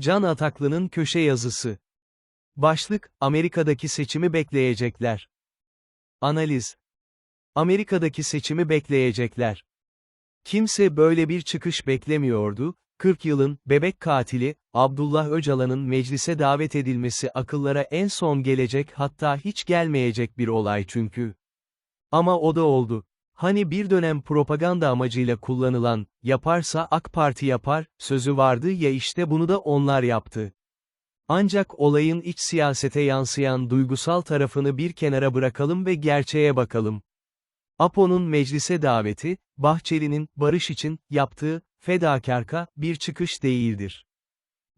Can Ataklı'nın köşe yazısı. Başlık, Amerika'daki seçimi bekleyecekler. Analiz. Amerika'daki seçimi bekleyecekler. Kimse böyle bir çıkış beklemiyordu, 40 yılın, bebek katili, Abdullah Öcalan'ın meclise davet edilmesi akıllara en son gelecek hatta hiç gelmeyecek bir olay çünkü. Ama o da oldu. Hani bir dönem propaganda amacıyla kullanılan, yaparsa AK Parti yapar, sözü vardı ya işte bunu da onlar yaptı. Ancak olayın iç siyasete yansıyan duygusal tarafını bir kenara bırakalım ve gerçeğe bakalım. APO'nun meclise daveti, Bahçeli'nin, barış için, yaptığı, fedakarka, bir çıkış değildir.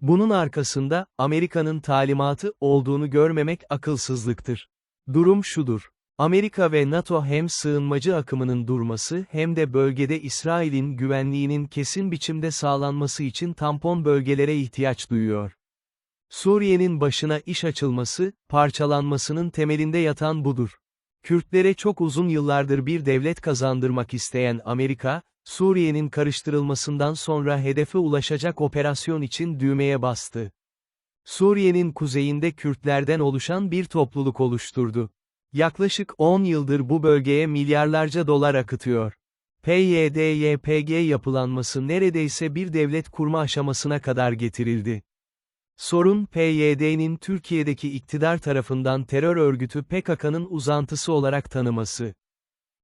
Bunun arkasında, Amerika'nın talimatı olduğunu görmemek akılsızlıktır. Durum şudur. Amerika ve NATO hem sığınmacı akımının durması hem de bölgede İsrail'in güvenliğinin kesin biçimde sağlanması için tampon bölgelere ihtiyaç duyuyor. Suriye'nin başına iş açılması, parçalanmasının temelinde yatan budur. Kürtlere çok uzun yıllardır bir devlet kazandırmak isteyen Amerika, Suriye'nin karıştırılmasından sonra hedefe ulaşacak operasyon için düğmeye bastı. Suriye'nin kuzeyinde Kürtlerden oluşan bir topluluk oluşturdu. Yaklaşık 10 yıldır bu bölgeye milyarlarca dolar akıtıyor. PYD-YPG yapılanması neredeyse bir devlet kurma aşamasına kadar getirildi. Sorun PYD'nin Türkiye'deki iktidar tarafından terör örgütü PKK'nın uzantısı olarak tanıması.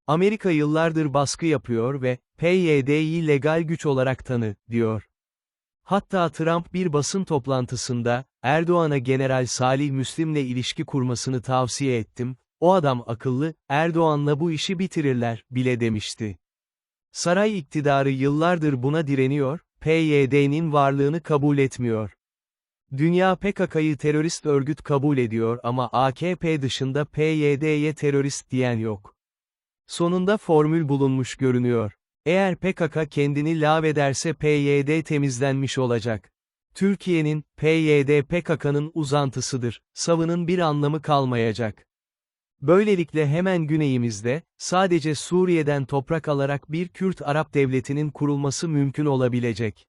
Amerika yıllardır baskı yapıyor ve PYD'yi legal güç olarak tanı, diyor. Hatta Trump bir basın toplantısında, Erdoğan'a General Salih Müslim'le ilişki kurmasını tavsiye ettim, o adam akıllı, Erdoğan'la bu işi bitirirler, bile demişti. Saray iktidarı yıllardır buna direniyor, PYD'nin varlığını kabul etmiyor. Dünya PKK'yı terörist örgüt kabul ediyor ama AKP dışında PYD'ye terörist diyen yok. Sonunda formül bulunmuş görünüyor. Eğer PKK kendini lağvederse PYD temizlenmiş olacak. Türkiye'nin, PYD PKK'nın uzantısıdır, savının bir anlamı kalmayacak. Böylelikle hemen güneyimizde, sadece Suriye'den toprak alarak bir Kürt-Arap devletinin kurulması mümkün olabilecek.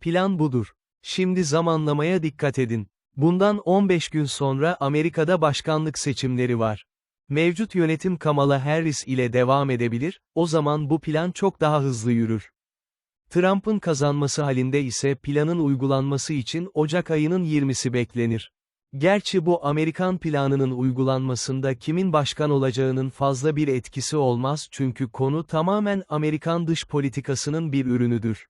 Plan budur. Şimdi zamanlamaya dikkat edin. Bundan 15 gün sonra Amerika'da başkanlık seçimleri var. Mevcut yönetim Kamala Harris ile devam edebilir, o zaman bu plan çok daha hızlı yürür. Trump'ın kazanması halinde ise planın uygulanması için Ocak ayının 20'si beklenir. Gerçi bu Amerikan planının uygulanmasında kimin başkan olacağının fazla bir etkisi olmaz çünkü konu tamamen Amerikan dış politikasının bir ürünüdür.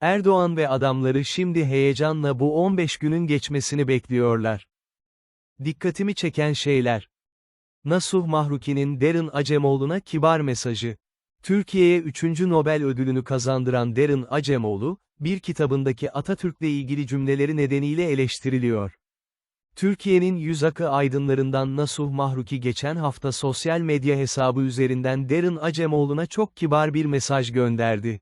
Erdoğan ve adamları şimdi heyecanla bu 15 günün geçmesini bekliyorlar. Dikkatimi çeken şeyler. Nasuh Mahruki'nin Derin Acemoğlu'na kibar mesajı. Türkiye'ye 3. Nobel ödülünü kazandıran Derin Acemoğlu, bir kitabındaki Atatürk'le ilgili cümleleri nedeniyle eleştiriliyor. Türkiye'nin yüz akı aydınlarından Nasuh Mahruki geçen hafta sosyal medya hesabı üzerinden Derin Acemoğlu'na çok kibar bir mesaj gönderdi.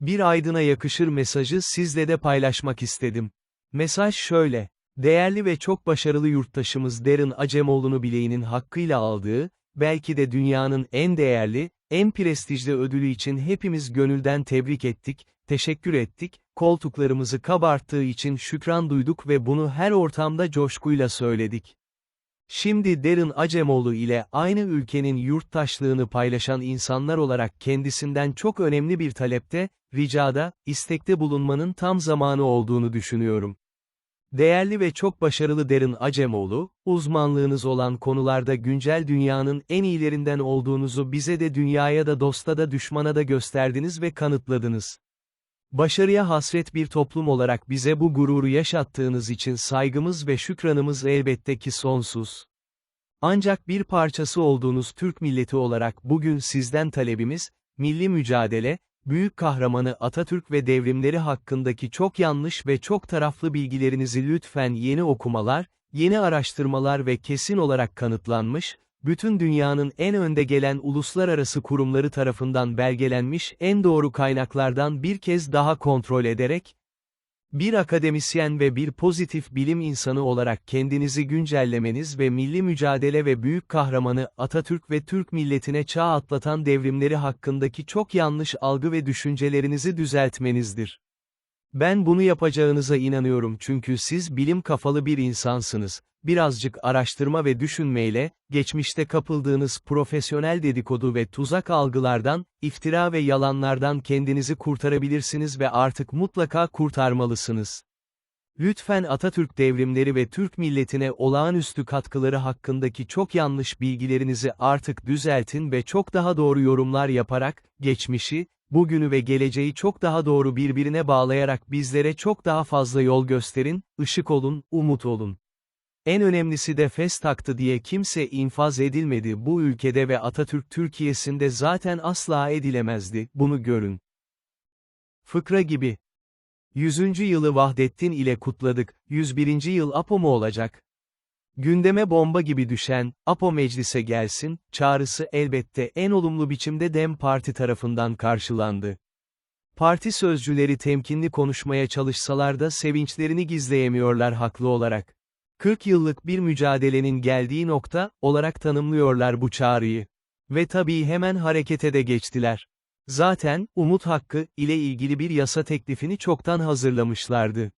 Bir aydına yakışır mesajı sizle de paylaşmak istedim. Mesaj şöyle. Değerli ve çok başarılı yurttaşımız Derin Acemoğlu'nu bileğinin hakkıyla aldığı, belki de dünyanın en değerli, en prestijli ödülü için hepimiz gönülden tebrik ettik, teşekkür ettik, koltuklarımızı kabarttığı için şükran duyduk ve bunu her ortamda coşkuyla söyledik. Şimdi Derin Acemoğlu ile aynı ülkenin yurttaşlığını paylaşan insanlar olarak kendisinden çok önemli bir talepte, ricada, istekte bulunmanın tam zamanı olduğunu düşünüyorum. Değerli ve çok başarılı Derin Acemoğlu, uzmanlığınız olan konularda güncel dünyanın en iyilerinden olduğunuzu bize de dünyaya da dosta da düşmana da gösterdiniz ve kanıtladınız. Başarıya hasret bir toplum olarak bize bu gururu yaşattığınız için saygımız ve şükranımız elbette ki sonsuz. Ancak bir parçası olduğunuz Türk milleti olarak bugün sizden talebimiz, milli mücadele, büyük kahramanı Atatürk ve devrimleri hakkındaki çok yanlış ve çok taraflı bilgilerinizi lütfen yeni okumalar, yeni araştırmalar ve kesin olarak kanıtlanmış, bütün dünyanın en önde gelen uluslararası kurumları tarafından belgelenmiş en doğru kaynaklardan bir kez daha kontrol ederek, bir akademisyen ve bir pozitif bilim insanı olarak kendinizi güncellemeniz ve milli mücadele ve büyük kahramanı Atatürk ve Türk milletine çağ atlatan devrimleri hakkındaki çok yanlış algı ve düşüncelerinizi düzeltmenizdir. Ben bunu yapacağınıza inanıyorum çünkü siz bilim kafalı bir insansınız. Birazcık araştırma ve düşünmeyle, geçmişte kapıldığınız profesyonel dedikodu ve tuzak algılardan, iftira ve yalanlardan kendinizi kurtarabilirsiniz ve artık mutlaka kurtarmalısınız. Lütfen Atatürk devrimleri ve Türk milletine olağanüstü katkıları hakkındaki çok yanlış bilgilerinizi artık düzeltin ve çok daha doğru yorumlar yaparak, geçmişi, bugünü ve geleceği çok daha doğru birbirine bağlayarak bizlere çok daha fazla yol gösterin, ışık olun, umut olun. En önemlisi de fes taktı diye kimse infaz edilmedi bu ülkede ve Atatürk Türkiye'sinde zaten asla edilemezdi, bunu görün. Fıkra gibi. 100. yılı Vahdettin ile kutladık, 101. yıl APO mu olacak? Gündeme bomba gibi düşen, APO meclise gelsin, çağrısı elbette en olumlu biçimde DEM Parti tarafından karşılandı. Parti sözcüleri temkinli konuşmaya çalışsalar da sevinçlerini gizleyemiyorlar haklı olarak. 40 yıllık bir mücadelenin geldiği nokta, olarak tanımlıyorlar bu çağrıyı. Ve tabii hemen harekete de geçtiler. Zaten, Umut Hakkı, ile ilgili bir yasa teklifini çoktan hazırlamışlardı.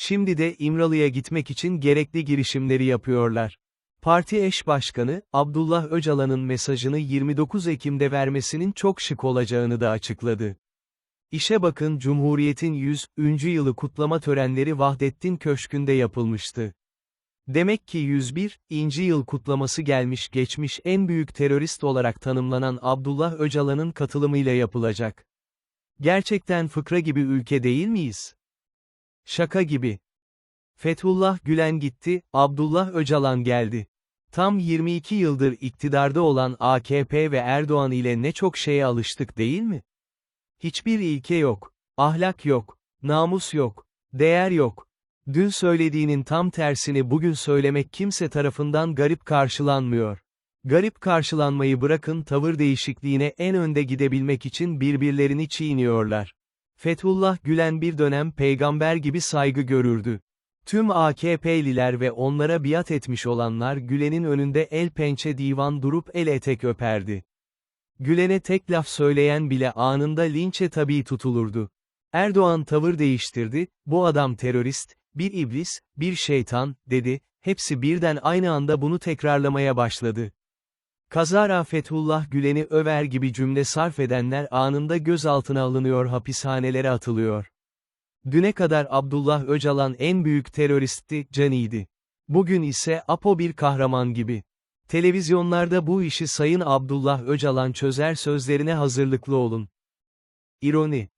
Şimdi de İmralı'ya gitmek için gerekli girişimleri yapıyorlar. Parti eş başkanı, Abdullah Öcalan'ın mesajını 29 Ekim'de vermesinin çok şık olacağını da açıkladı. İşe bakın Cumhuriyet'in 100. yılı kutlama törenleri Vahdettin Köşkü'nde yapılmıştı. Demek ki 101. inci yıl kutlaması gelmiş geçmiş en büyük terörist olarak tanımlanan Abdullah Öcalan'ın katılımıyla yapılacak. Gerçekten fıkra gibi ülke değil miyiz? Şaka gibi. Fethullah Gülen gitti, Abdullah Öcalan geldi. Tam 22 yıldır iktidarda olan AKP ve Erdoğan ile ne çok şeye alıştık değil mi? Hiçbir ilke yok, ahlak yok, namus yok, değer yok. Dün söylediğinin tam tersini bugün söylemek kimse tarafından garip karşılanmıyor. Garip karşılanmayı bırakın tavır değişikliğine en önde gidebilmek için birbirlerini çiğniyorlar. Fethullah Gülen bir dönem peygamber gibi saygı görürdü. Tüm AKP'liler ve onlara biat etmiş olanlar Gülen'in önünde el pençe divan durup el etek öperdi. Gülen'e tek laf söyleyen bile anında linçe tabi tutulurdu. Erdoğan tavır değiştirdi, bu adam terörist, bir iblis, bir şeytan, dedi, hepsi birden aynı anda bunu tekrarlamaya başladı. Kazara Fethullah Gülen'i över gibi cümle sarf edenler anında gözaltına alınıyor hapishanelere atılıyor. Düne kadar Abdullah Öcalan en büyük teröristti, caniydi. Bugün ise Apo bir kahraman gibi. Televizyonlarda bu işi Sayın Abdullah Öcalan çözer sözlerine hazırlıklı olun. İroni.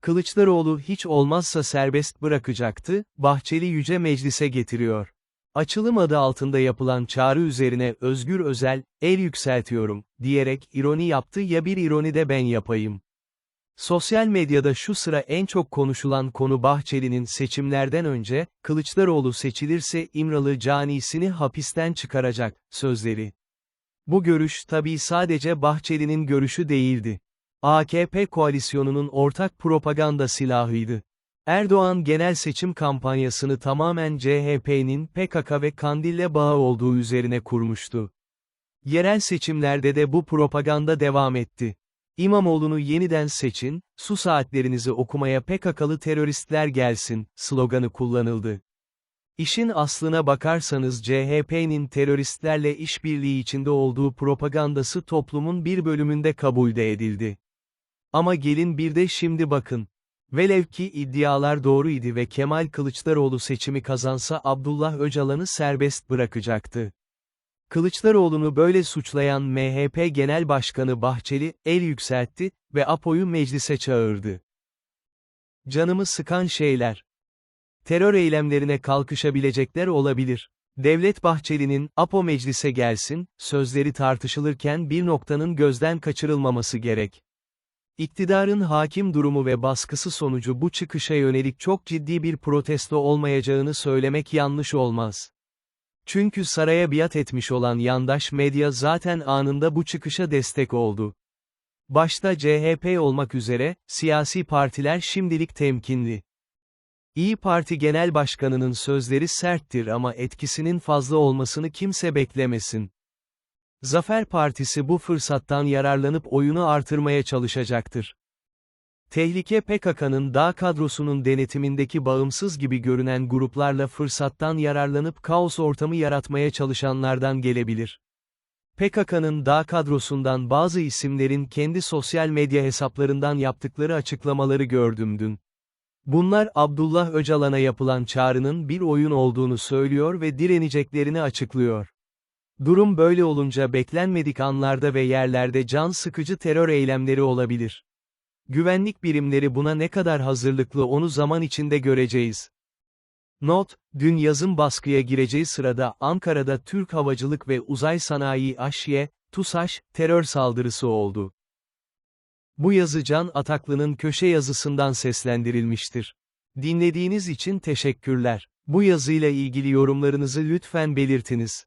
Kılıçdaroğlu hiç olmazsa serbest bırakacaktı, Bahçeli Yüce Meclis'e getiriyor. Açılım adı altında yapılan çağrı üzerine Özgür Özel, el yükseltiyorum, diyerek ironi yaptı ya bir ironi de ben yapayım. Sosyal medyada şu sıra en çok konuşulan konu Bahçeli'nin seçimlerden önce, Kılıçdaroğlu seçilirse İmralı canisini hapisten çıkaracak, sözleri. Bu görüş tabii sadece Bahçeli'nin görüşü değildi. AKP koalisyonunun ortak propaganda silahıydı. Erdoğan genel seçim kampanyasını tamamen CHP'nin PKK ve Kandil'le bağı olduğu üzerine kurmuştu. Yerel seçimlerde de bu propaganda devam etti. İmamoğlu'nu yeniden seçin, su saatlerinizi okumaya PKK'lı teröristler gelsin, sloganı kullanıldı. İşin aslına bakarsanız CHP'nin teröristlerle işbirliği içinde olduğu propagandası toplumun bir bölümünde kabul de edildi. Ama gelin bir de şimdi bakın. Velev ki iddialar doğruydu ve Kemal Kılıçdaroğlu seçimi kazansa Abdullah Öcalan'ı serbest bırakacaktı. Kılıçdaroğlu'nu böyle suçlayan MHP Genel Başkanı Bahçeli, el yükseltti ve APO'yu meclise çağırdı. Canımı sıkan şeyler. Terör eylemlerine kalkışabilecekler olabilir. Devlet Bahçeli'nin, APO meclise gelsin, sözleri tartışılırken bir noktanın gözden kaçırılmaması gerek. İktidarın hakim durumu ve baskısı sonucu bu çıkışa yönelik çok ciddi bir protesto olmayacağını söylemek yanlış olmaz. Çünkü saraya biat etmiş olan yandaş medya zaten anında bu çıkışa destek oldu. Başta CHP olmak üzere, siyasi partiler şimdilik temkinli. İyi Parti Genel Başkanı'nın sözleri serttir ama etkisinin fazla olmasını kimse beklemesin. Zafer Partisi bu fırsattan yararlanıp oyunu artırmaya çalışacaktır. Tehlike PKK'nın dağ kadrosunun denetimindeki bağımsız gibi görünen gruplarla fırsattan yararlanıp kaos ortamı yaratmaya çalışanlardan gelebilir. PKK'nın dağ kadrosundan bazı isimlerin kendi sosyal medya hesaplarından yaptıkları açıklamaları gördüm dün. Bunlar Abdullah Öcalan'a yapılan çağrının bir oyun olduğunu söylüyor ve direneceklerini açıklıyor. Durum böyle olunca beklenmedik anlarda ve yerlerde can sıkıcı terör eylemleri olabilir. Güvenlik birimleri buna ne kadar hazırlıklı onu zaman içinde göreceğiz. Not, dün yazın baskıya gireceği sırada Ankara'da Türk Havacılık ve Uzay Sanayi AŞİ'ye, TUSAŞ, terör saldırısı oldu. Bu yazı Can Ataklı'nın köşe yazısından seslendirilmiştir. Dinlediğiniz için teşekkürler. Bu yazıyla ilgili yorumlarınızı lütfen belirtiniz.